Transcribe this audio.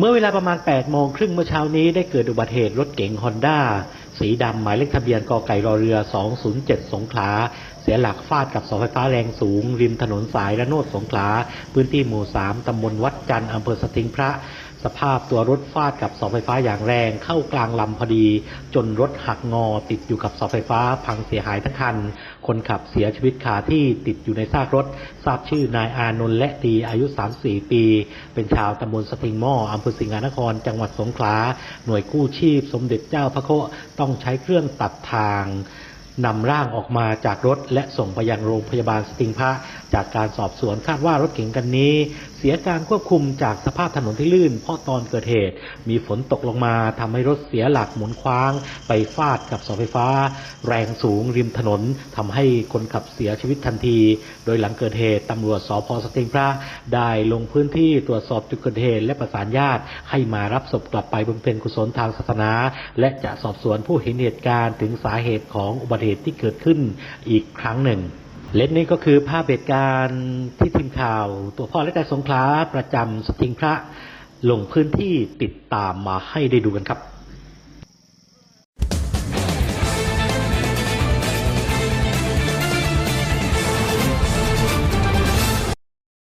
เมื่อเวลาประมาณ8โมงครึ่งเมื่อเช้านี้ได้เกิดอุบัติเหตุรถเก๋งฮอนด้าสีดำหมายเลขทะเบียนกไก่รอเรือ 207 สงขลา เสียหลักฟาดกับเสาไฟฟ้าแรงสูง ริมถนนสายระโนดสงขลา พื้นที่หมู่ 3 ตำบลวัดจันทร์อำเภอสติงพระ สภาพตัวรถฟาดกับเสาไฟฟ้าอย่างแรง เข้ากลางลำพอดี จนรถหักงอติดอยู่กับเสาไฟฟ้าพังเสียหายทั้งคัน คนขับเสียชีวิตคาที่ติดอยู่ในซากรถ ทราบชื่อนายอานนท์และดีอายุ 34 ปี เป็นชาวตำบลสติงหม้ออำเภอสิงหานคร จังหวัดสงขลาหน่วยกู้ชีพ สมเด็จเจ้าพระโคต้องใช้เครื่องตัดทาง นำร่างออกมาจากรถ และส่งไปยังโรงพยาบาลสติงพระ จากการสอบสวนคาดว่ารถเก๋งคันนี้ เสียการควบคุมจากสภาพถนนที่ลื่น เพราะตอนเกิดเหตุ มีฝนตกลงมาทำให้รถเสียหลักหมุนคว้าง ไปฟาดกับเสาไฟฟ้า แรงสูงริมถนนทำให้คนขับเสียชีวิตทันที โดยหลังเกิดเหตุตำรวจสพสติงพระได้ลงพื้นที่ตรวจสอบจุดเกิดเหตุและประสานญาติ ให้มารับศพกลับไปบำเพ็ญกุศลทางศาสนา และจะสอบสวนผู้เห็นเหตุการณ์ถึงสาเหตุของอุบัติตุที่เกิดขึ้นอีกครั้งหนึ่ง เละนี่ก็คือภาพเหตุการณ์ที่ทีมข่าว ตัวพ่อและแต่สงขลาประจำสติงพระลงพื้นที่ติดตามมาให้ได้ดูกันครับ